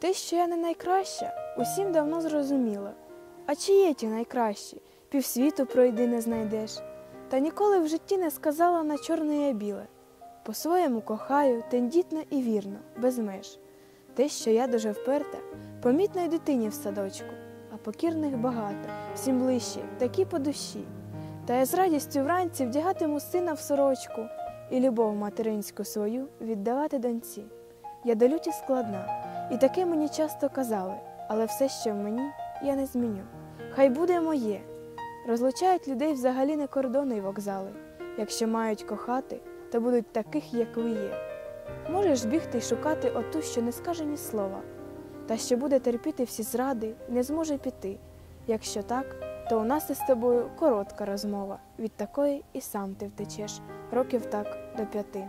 Те, що я не найкраща, усім давно зрозуміло. А чи є ті найкращі? Півсвіту пройди не знайдеш. Та ніколи в житті не сказала на чорне я біле. По-своєму кохаю, тендітно і вірно, без меж. Те, що я дуже вперта, помітно й дитині в садочку, а покірних багато, всім ближче, такі по душі. Та я з радістю вранці вдягатиму сина в сорочку і любов материнську свою віддавати доньці. Я до люті складна, і таке мені часто казали, але все, що в мені, я не зміню. Хай буде моє. Розлучають людей взагалі не кордони й вокзали. Якщо мають кохати, то будуть таких, як ви є. Можеш бігти й шукати оту, що не скаже ні слова, та що буде терпіти всі зради, не зможе піти. Якщо так, то у нас із тобою коротка розмова. Від такої і сам ти втечеш, років так до п'яти.